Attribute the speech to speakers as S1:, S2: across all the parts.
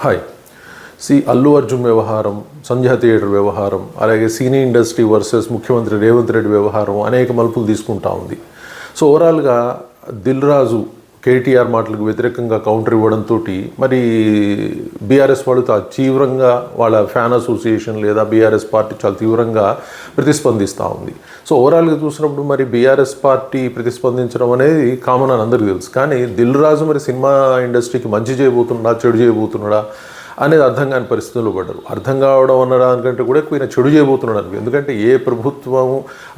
S1: Hi. C Allu Arjun వ్యవహారం సంధ్యా theatre వ్యవహారం అలాగే సినీ ఇండస్ట్రీ వర్సెస్ ముఖ్యమంత్రి రేవంత్ రెడ్డి వ్యవహారం అనేక మలుపులు తీసుకుంటా ఉంది. సో ఓవరాల్గా దిల్ రాజు కేటీఆర్ మాటలకు వ్యతిరేకంగా కౌంటర్ ఇవ్వడంతో మరి బీఆర్ఎస్ వాళ్ళు చాలా తీవ్రంగా వాళ్ళ ఫ్యాన్ అసోసియేషన్ లేదా బీఆర్ఎస్ పార్టీ చాలా తీవ్రంగా ప్రతిస్పందిస్తూ ఉంది. సో ఓవరాల్గా చూసినప్పుడు మరి బీఆర్ఎస్ పార్టీ ప్రతిస్పందించడం అనేది కామన్ అని అందరికీ తెలుసు. కానీ దిల్ రాజు మరి సినిమా ఇండస్ట్రీకి మంచి చేయబోతున్నాడా చెడు చేయబోతున్నాడా? అనేది అర్థం కాని పరిస్థితుల్లో పడ్డారు. అర్థం కావడం అన్న దానికంటే కూడా ఈయన చెడు చేయబోతున్నాడు అనుకో ఎందుకంటే ఏ ప్రభుత్వం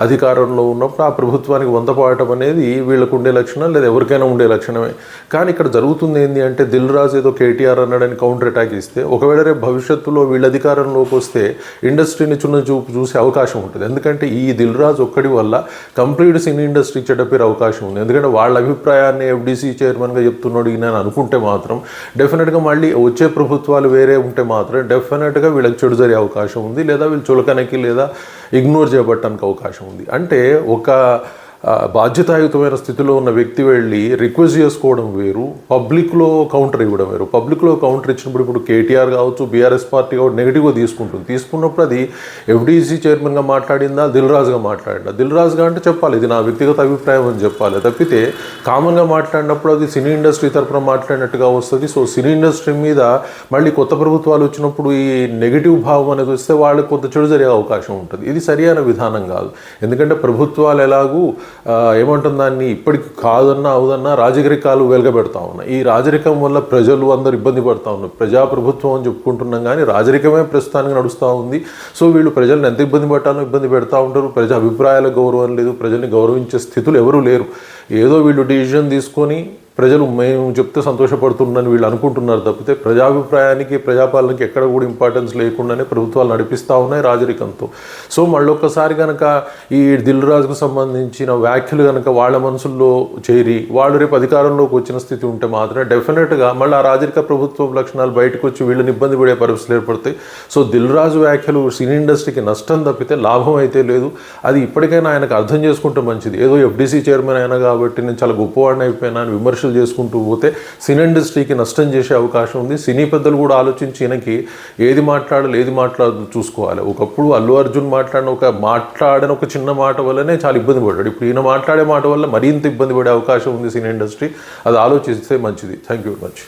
S1: అధికారంలో ఉన్నప్పుడు ఆ ప్రభుత్వానికి వంతపాడటం అనేది వీళ్ళకు ఉండే లక్షణం లేదా ఎవరికైనా ఉండే లక్షణమే. కానీ ఇక్కడ జరుగుతుంది ఏంటి అంటే దిల్ రాజు ఏదో కేటీఆర్ అన్నాడని కౌంటర్ అటాక్ ఇస్తే ఒకవేళ రేపు భవిష్యత్తులో వీళ్ళ అధికారంలోకి వస్తే ఇండస్ట్రీని చిన్న చూపు చూసే అవకాశం ఉంటుంది. ఎందుకంటే ఈ దిల్ రాజు ఒక్కడి వల్ల కంప్లీట్ సినీ ఇండస్ట్రీ చెడ్డపేరు అవకాశం ఉంది. ఎందుకంటే వాళ్ళ అభిప్రాయాన్ని ఎఫ్డీసీ చైర్మన్గా చెప్తున్నాడు ఈయన అనుకుంటే మాత్రం డెఫినెట్గా మళ్ళీ వచ్చే ప్రభుత్వాలు వేరే ఉంటే మాత్రం డెఫినెట్గా వీళ్ళకి చెడు జరిగే అవకాశం ఉంది లేదా వీళ్ళు చులకనకి లేదా ఇగ్నోర్ చేయబట్టడానికి అవకాశం ఉంది. అంటే ఒక బాధ్యతాయుతమైన స్థితిలో ఉన్న వ్యక్తి వెళ్ళి రిక్వెస్ట్ చేసుకోవడం వేరు పబ్లిక్లో కౌంటర్ ఇవ్వడం వేరు. పబ్లిక్లో కౌంటర్ ఇచ్చినప్పుడు ఇప్పుడు కేటీఆర్ కావచ్చు బీఆర్ఎస్ పార్టీ కావచ్చు నెగిటివ్గా తీసుకుంటుంది. తీసుకున్నప్పుడు అది ఎఫ్డీసీ చైర్మన్గా మాట్లాడిందా దిల్రాజుగా మాట్లాడిందా? దిల్రాజుగా అంటే చెప్పాలి ఇది నా వ్యక్తిగత అభిప్రాయం అని చెప్పాలి. తప్పితే కామన్గా మాట్లాడినప్పుడు అది సినీ ఇండస్ట్రీ తరపున మాట్లాడినట్టుగా వస్తుంది. సో సినీ ఇండస్ట్రీ మీద మళ్ళీ కొత్త ప్రభుత్వాలు వచ్చినప్పుడు ఈ నెగిటివ్ భావం అనేది వస్తే వాళ్ళకి కొంత చెడు జరిగే అవకాశం ఉంటుంది. ఇది సరియైన విధానం కాదు. ఎందుకంటే ప్రభుత్వాలు ఎలాగూ ఏమంటుంది దాన్ని ఇప్పటికి కాదన్నా అవుదన్నా రాజరికాలు వెలగబెడతా ఉన్నాయి ఈ రాజరికం వల్ల ప్రజలు అందరు ఇబ్బంది పడతా ఉన్నారు. ప్రజాప్రభుత్వం అని చెప్పుకుంటున్నాం కానీ రాజరికమే ప్రస్తుతానికి నడుస్తూ ఉంది. సో వీళ్ళు ప్రజలను ఎంత ఇబ్బంది పెట్టాలో ఇబ్బంది పెడతా ఉంటారు. ప్రజా అభిప్రాయాల గౌరవం లేదు. ప్రజల్ని గౌరవించే స్థితులు ఎవరూ లేరు. ఏదో వీళ్ళు డిసిజన్ తీసుకొని ప్రజలు మేము చెప్తే సంతోషపడుతుందని వీళ్ళు అనుకుంటున్నారు తప్పితే ప్రజాభిప్రాయానికి ప్రజాపాలనకి ఎక్కడ కూడా ఇంపార్టెన్స్ లేకుండానే ప్రభుత్వాలు నడిపిస్తూ ఉన్నాయి రాజరికంతో. సో మళ్ళొక్కసారి కనుక ఈ దిల్ రాజుకు సంబంధించిన వ్యాఖ్యలు కనుక వాళ్ళ మనసుల్లో చేరి వాళ్ళు రేపు అధికారంలోకి వచ్చిన స్థితి ఉంటే మాత్రమే డెఫినెట్గా మళ్ళీ ఆ రాజరిక ప్రభుత్వ లక్షణాలు బయటకు వచ్చి వీళ్ళని ఇబ్బంది పడే పరిస్థితులు ఏర్పడతాయి. సో దిల్ రాజు వ్యాఖ్యలు సినీ ఇండస్ట్రీకి నష్టం తప్పితే లాభం అయితే లేదు. అది ఇప్పటికైనా ఆయనకు అర్థం చేసుకుంటే మంచిది. ఏదో ఎఫ్డీసీ చైర్మన్ అయినా కాబట్టి నేను చాలా గొప్పవాడిని అయిపోయినా అని విమర్శలు చేసుకుంటూ పోతే సినీ ఇండస్ట్రీకి నష్టం చేసే అవకాశం ఉంది. సినీ పెద్దలు కూడా ఆలోచించి ఈయనకి ఏది మాట్లాడాలి ఏది మాట్లాడదు చూసుకోవాలి. ఒకప్పుడు అల్లు అర్జున్ మాట్లాడిన ఒక మాట్లాడిన ఒక చిన్న మాట వల్లనే చాలా ఇబ్బంది పడ్డాడు. ఇప్పుడు ఈయన మాట్లాడే మాట వల్ల మరింత ఇబ్బంది పడే అవకాశం ఉంది సినీ ఇండస్ట్రీ. అది ఆలోచిస్తే మంచిది. Thank you very much